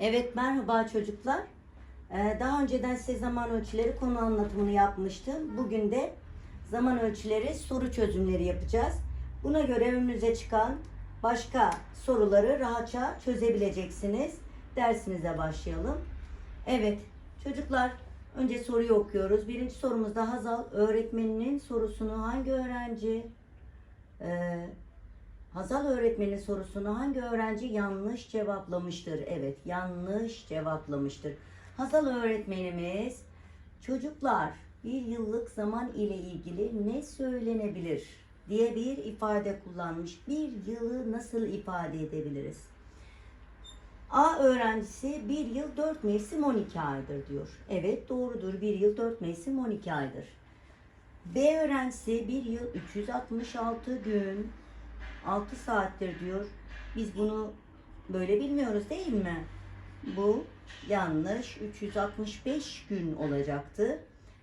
Evet merhaba çocuklar. Ee, daha önceden size zaman ölçüleri konu anlatımını yapmıştım. Bugün de zaman ölçüleri soru çözümleri yapacağız. Buna göre önünüze çıkan başka soruları rahatça çözebileceksiniz. Dersimize başlayalım. Evet çocuklar önce soruyu okuyoruz. Birinci sorumuzda Hazal öğretmeninin sorusunu hangi öğrenci e, Hazal öğretmenin sorusunu hangi öğrenci yanlış cevaplamıştır? Evet, yanlış cevaplamıştır. Hazal öğretmenimiz çocuklar bir yıllık zaman ile ilgili ne söylenebilir diye bir ifade kullanmış. Bir yılı nasıl ifade edebiliriz? A öğrencisi bir yıl 4 mevsim 12 aydır diyor. Evet doğrudur. Bir yıl 4 mevsim 12 aydır. B öğrencisi bir yıl 366 gün 6 saattir diyor. Biz bunu böyle bilmiyoruz değil mi? Bu yanlış. 365 gün olacaktı.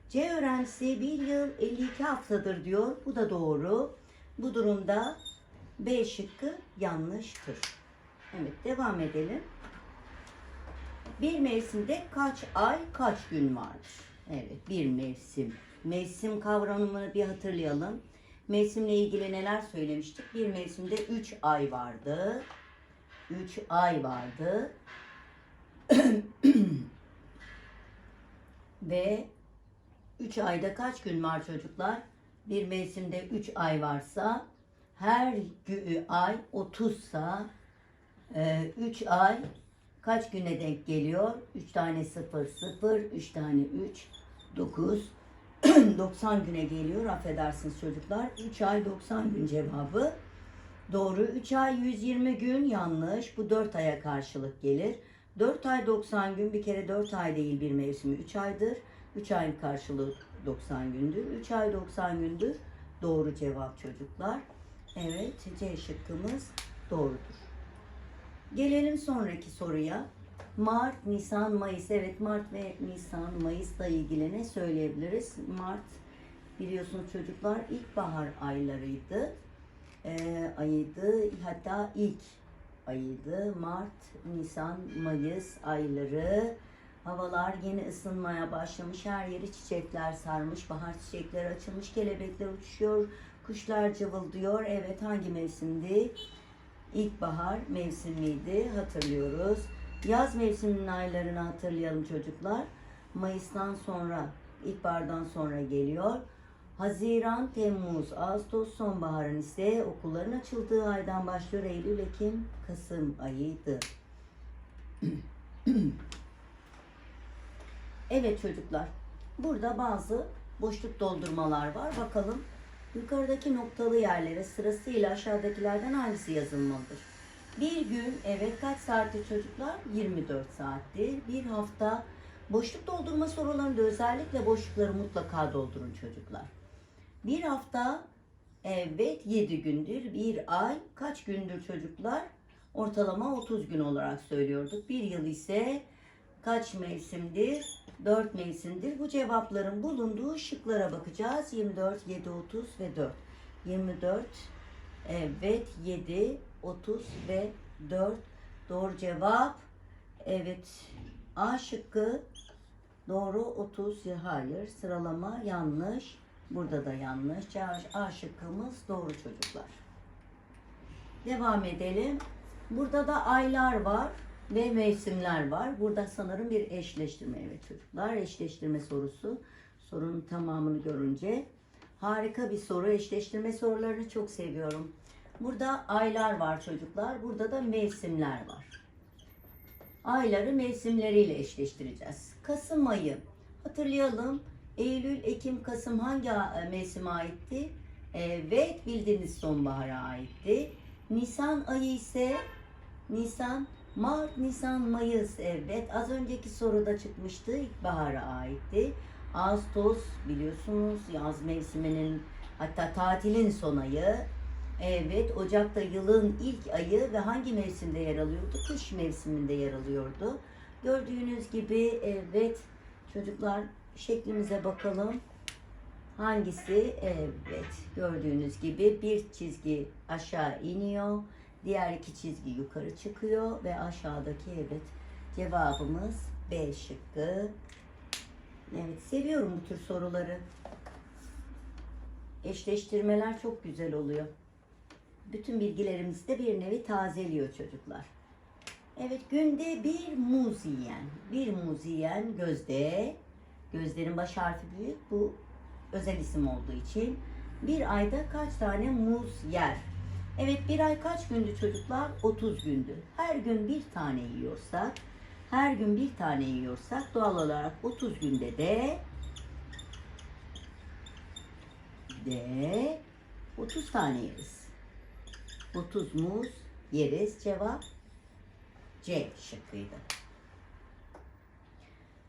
C öğrencisi bir yıl 52 haftadır diyor. Bu da doğru. Bu durumda B şıkkı yanlıştır. Evet devam edelim. Bir mevsimde kaç ay kaç gün vardır? Evet bir mevsim. Mevsim kavramını bir hatırlayalım. Mevsimle ilgili neler söylemiştik? Bir mevsimde 3 ay vardı. 3 ay vardı. Ve 3 ayda kaç gün var çocuklar? Bir mevsimde 3 ay varsa her gü- ay 30 sa 3 ay kaç güne denk geliyor? 3 tane 0 0, 3 tane 3 9 90 güne geliyor. Affedersiniz çocuklar. 3 ay 90 gün cevabı. Doğru. 3 ay 120 gün yanlış. Bu 4 aya karşılık gelir. 4 ay 90 gün bir kere 4 ay değil bir mevsimi 3 aydır. 3 ayın karşılığı 90 gündür. 3 ay 90 gündür. Doğru cevap çocuklar. Evet C şıkkımız doğrudur. Gelelim sonraki soruya. Mart, Nisan, Mayıs. Evet Mart ve Nisan, Mayıs'la ilgili ne söyleyebiliriz? Mart biliyorsunuz çocuklar ilkbahar aylarıydı. Ee, ayıydı. Hatta ilk ayıydı. Mart, Nisan, Mayıs ayları. Havalar yeni ısınmaya başlamış. Her yeri çiçekler sarmış. Bahar çiçekleri açılmış. Kelebekler uçuşuyor. Kuşlar cıvıldıyor. Evet hangi mevsimdi? İlkbahar mevsimiydi hatırlıyoruz. Yaz mevsiminin aylarını hatırlayalım çocuklar. Mayıs'tan sonra, ilkbahardan sonra geliyor. Haziran, Temmuz, Ağustos, sonbaharın ise okulların açıldığı aydan başlıyor. Eylül, Ekim, Kasım ayıydı. evet çocuklar. Burada bazı boşluk doldurmalar var. Bakalım yukarıdaki noktalı yerlere sırasıyla aşağıdakilerden hangisi yazılmalıdır? Bir gün evet kaç saattir çocuklar? 24 saattir. Bir hafta boşluk doldurma sorularında özellikle boşlukları mutlaka doldurun çocuklar. Bir hafta evet 7 gündür. Bir ay kaç gündür çocuklar? Ortalama 30 gün olarak söylüyorduk. Bir yıl ise kaç mevsimdir? 4 mevsimdir. Bu cevapların bulunduğu şıklara bakacağız. 24, 7, 30 ve 4. 24, evet 7, 30 ve 4. Doğru cevap. Evet. A şıkkı doğru 30 hayır. Sıralama yanlış. Burada da yanlış. A şıkkımız doğru çocuklar. Devam edelim. Burada da aylar var ve mevsimler var. Burada sanırım bir eşleştirme evet çocuklar. Eşleştirme sorusu. Sorunun tamamını görünce harika bir soru. Eşleştirme sorularını çok seviyorum. Burada aylar var çocuklar. Burada da mevsimler var. Ayları mevsimleriyle eşleştireceğiz. Kasım ayı. Hatırlayalım. Eylül, Ekim, Kasım hangi a- mevsime aitti? Evet bildiğiniz sonbahara aitti. Nisan ayı ise Nisan, Mart, Nisan, Mayıs. Evet az önceki soruda çıkmıştı. İlkbahara aitti. Ağustos biliyorsunuz yaz mevsiminin hatta tatilin son ayı. Evet, Ocak'ta yılın ilk ayı ve hangi mevsimde yer alıyordu? Kış mevsiminde yer alıyordu. Gördüğünüz gibi evet çocuklar şeklimize bakalım. Hangisi? Evet, gördüğünüz gibi bir çizgi aşağı iniyor. Diğer iki çizgi yukarı çıkıyor ve aşağıdaki evet Cevabımız B şıkkı. Evet seviyorum bu tür soruları. Eşleştirmeler çok güzel oluyor. Bütün bilgilerimizi de bir nevi tazeliyor çocuklar. Evet günde bir muz yiyen, bir muz yiyen Gözde, Gözlerin baş harfi büyük bu özel isim olduğu için bir ayda kaç tane muz yer? Evet bir ay kaç gündü çocuklar? 30 gündü. Her gün bir tane yiyorsak, her gün bir tane yiyorsak doğal olarak 30 günde de de 30 tane yeriz. 30 muz yeriz. Cevap C şıkkıydı.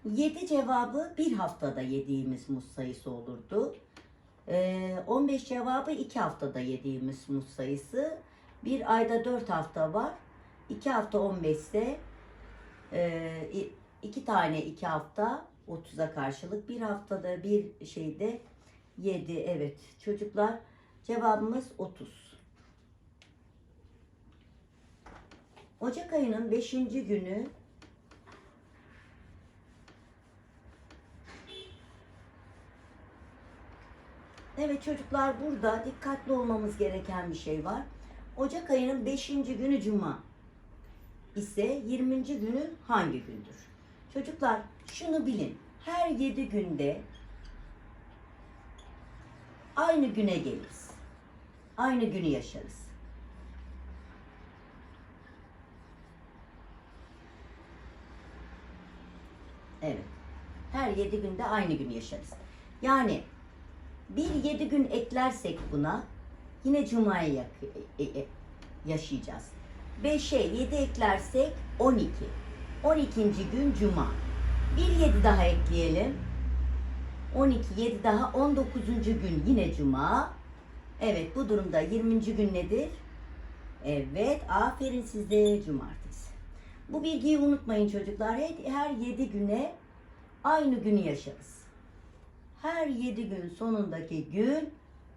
7 cevabı bir haftada yediğimiz muz sayısı olurdu. Ee, 15 cevabı 2 haftada yediğimiz muz sayısı. Bir ayda 4 hafta var. 2 hafta 15 ise 2 tane 2 hafta 30'a karşılık. Bir haftada bir şeyde 7 evet çocuklar cevabımız 30. Ocak ayının 5. günü Evet çocuklar burada dikkatli olmamız gereken bir şey var. Ocak ayının 5. günü cuma ise 20. günü hangi gündür? Çocuklar şunu bilin. Her 7 günde aynı güne geliriz. Aynı günü yaşarız. Evet. Her 7 günde aynı günü yaşarız. Yani bir 7 gün eklersek buna yine Cuma'yı yak- e- e- yaşayacağız. 5'e 7 eklersek 12. 12. gün Cuma. Bir 7 daha ekleyelim. 12, 7 daha 19. gün yine Cuma. Evet bu durumda 20. gün nedir? Evet aferin size cumartesi. Bu bilgiyi unutmayın çocuklar. Her- Her 7 güne aynı günü yaşarız. Her 7 gün sonundaki gün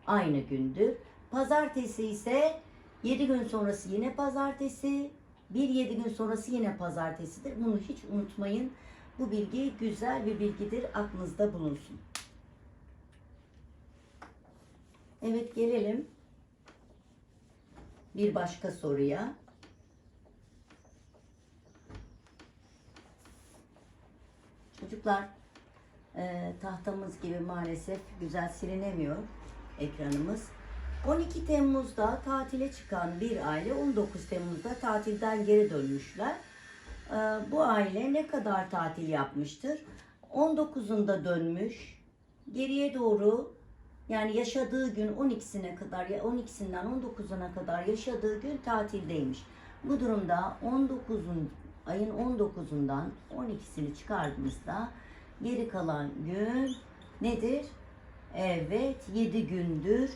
aynı gündür. Pazartesi ise 7 gün sonrası yine pazartesi. Bir 7 gün sonrası yine pazartesidir. Bunu hiç unutmayın. Bu bilgi güzel bir bilgidir. Aklınızda bulunsun. Evet gelelim bir başka soruya. Çocuklar e, tahtamız gibi maalesef güzel silinemiyor ekranımız. 12 Temmuz'da tatile çıkan bir aile 19 Temmuz'da tatilden geri dönmüşler. E, bu aile ne kadar tatil yapmıştır? 19'unda dönmüş. Geriye doğru yani yaşadığı gün 12'sine kadar ya 12'sinden 19'una kadar yaşadığı gün tatildeymiş. Bu durumda 19'un ayın 19'undan 12'sini çıkardığımızda geri kalan gün nedir? Evet 7 gündür.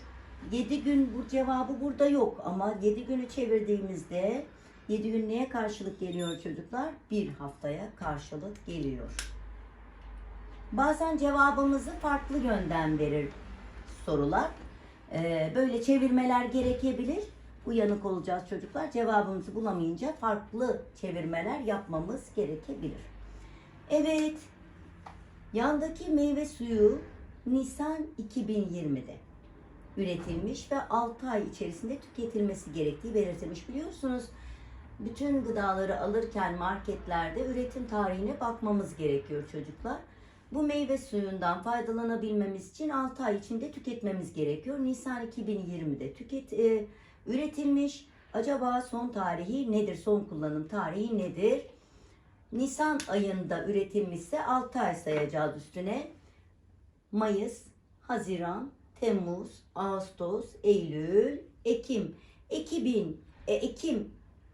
7 gün bu cevabı burada yok ama 7 günü çevirdiğimizde 7 gün neye karşılık geliyor çocuklar? Bir haftaya karşılık geliyor. Bazen cevabımızı farklı yönden verir sorular. Ee, böyle çevirmeler gerekebilir. Uyanık olacağız çocuklar. Cevabımızı bulamayınca farklı çevirmeler yapmamız gerekebilir. Evet. Yandaki meyve suyu Nisan 2020'de üretilmiş ve 6 ay içerisinde tüketilmesi gerektiği belirtilmiş. Biliyorsunuz bütün gıdaları alırken marketlerde üretim tarihine bakmamız gerekiyor çocuklar. Bu meyve suyundan faydalanabilmemiz için 6 ay içinde tüketmemiz gerekiyor. Nisan 2020'de tüket e, üretilmiş. Acaba son tarihi nedir? Son kullanım tarihi nedir? Nisan ayında üretilmişse 6 ay sayacağız üstüne. Mayıs, Haziran, Temmuz, Ağustos, Eylül, Ekim. 2000, e, Ekim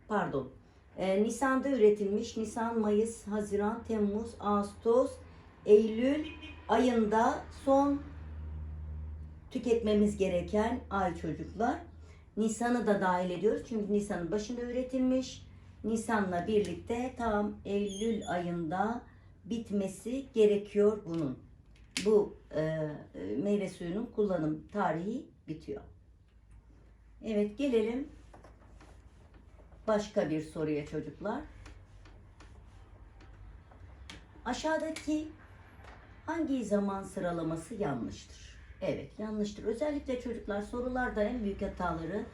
pardon. E, Nisan'da üretilmiş. Nisan, Mayıs, Haziran, Temmuz, Ağustos, Eylül ayında son tüketmemiz gereken ay çocuklar. Nisan'ı da dahil ediyoruz. Çünkü Nisan'ın başında üretilmiş. Nisan'la birlikte tam Eylül ayında bitmesi gerekiyor bunun. Bu e, e, meyve suyunun kullanım tarihi bitiyor. Evet gelelim başka bir soruya çocuklar. Aşağıdaki hangi zaman sıralaması yanlıştır? Evet yanlıştır. Özellikle çocuklar sorularda en büyük hataları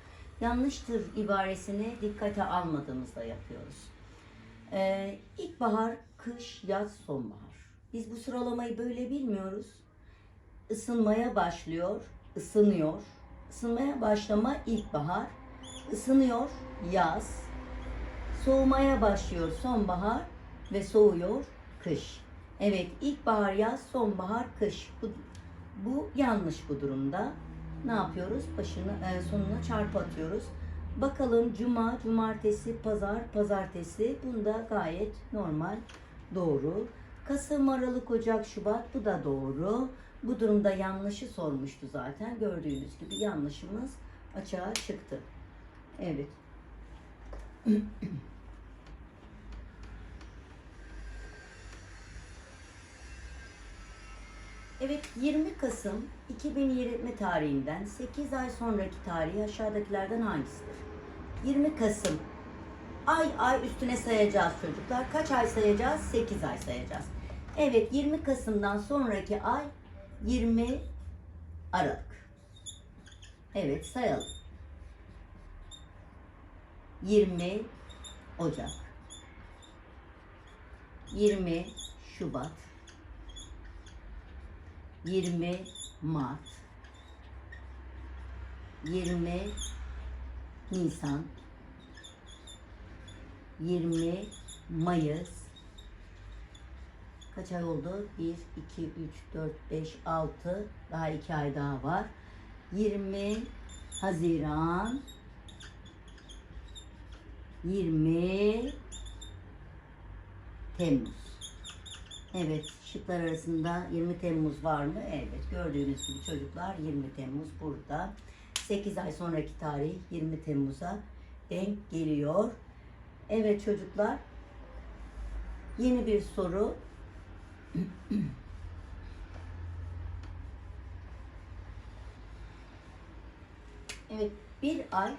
yanlıştır ibaresini dikkate almadığımızda yapıyoruz. Ee, ilkbahar, kış, yaz, sonbahar. Biz bu sıralamayı böyle bilmiyoruz. Isınmaya başlıyor, ısınıyor. Isınmaya başlama ilkbahar, ısınıyor yaz, soğumaya başlıyor sonbahar ve soğuyor kış. Evet ilkbahar yaz, sonbahar kış. Bu, bu yanlış bu durumda. Ne yapıyoruz? Başını e, sonuna çarpı atıyoruz. Bakalım cuma, cumartesi, pazar, pazartesi. Bunda gayet normal, doğru. Kasım, Aralık, Ocak, Şubat bu da doğru. Bu durumda yanlışı sormuştu zaten. Gördüğünüz gibi yanlışımız açığa çıktı. Evet. Evet 20 Kasım 2020 tarihinden 8 ay sonraki tarihi aşağıdakilerden hangisidir? 20 Kasım ay ay üstüne sayacağız çocuklar. Kaç ay sayacağız? 8 ay sayacağız. Evet 20 Kasım'dan sonraki ay 20 Aralık. Evet sayalım. 20 Ocak 20 Şubat 20 Mart. 20 Nisan. 20 Mayıs. Kaç ay oldu? 1, 2, 3, 4, 5, 6 daha 2 ay daha var. 20 Haziran. 20 Temmuz Evet, şıklar arasında 20 Temmuz var mı? Evet, gördüğünüz gibi çocuklar 20 Temmuz burada. 8 ay sonraki tarih 20 Temmuz'a denk geliyor. Evet çocuklar, yeni bir soru. Evet, bir ay,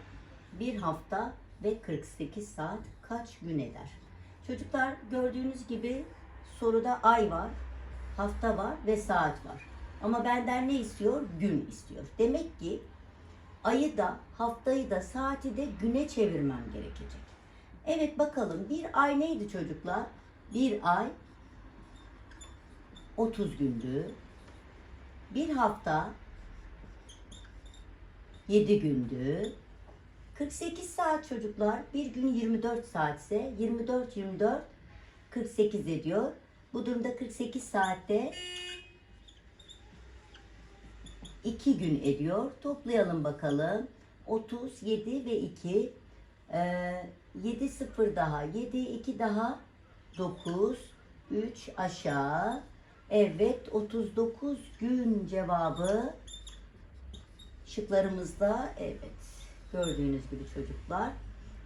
bir hafta ve 48 saat kaç gün eder? Çocuklar gördüğünüz gibi soruda ay var, hafta var ve saat var. Ama benden ne istiyor? Gün istiyor. Demek ki ayı da, haftayı da, saati de güne çevirmem gerekecek. Evet bakalım bir ay neydi çocuklar? Bir ay 30 gündü. Bir hafta 7 gündü. 48 saat çocuklar. Bir gün 24 saatse 24 24 48 ediyor. Bu durumda 48 saatte 2 gün ediyor. Toplayalım bakalım. 37 ve 2 ee, 7 0 daha 7 2 daha 9 3 aşağı Evet 39 gün cevabı şıklarımızda evet gördüğünüz gibi çocuklar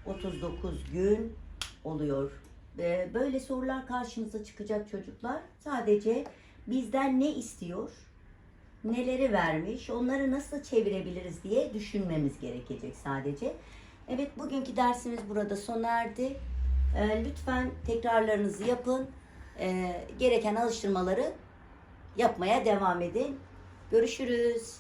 39 gün oluyor. Ee, Böyle sorular karşımıza çıkacak çocuklar. Sadece bizden ne istiyor? Neleri vermiş? Onları nasıl çevirebiliriz diye düşünmemiz gerekecek sadece. Evet bugünkü dersimiz burada sona erdi. Ee, Lütfen tekrarlarınızı yapın. Ee, Gereken alıştırmaları yapmaya devam edin. Görüşürüz.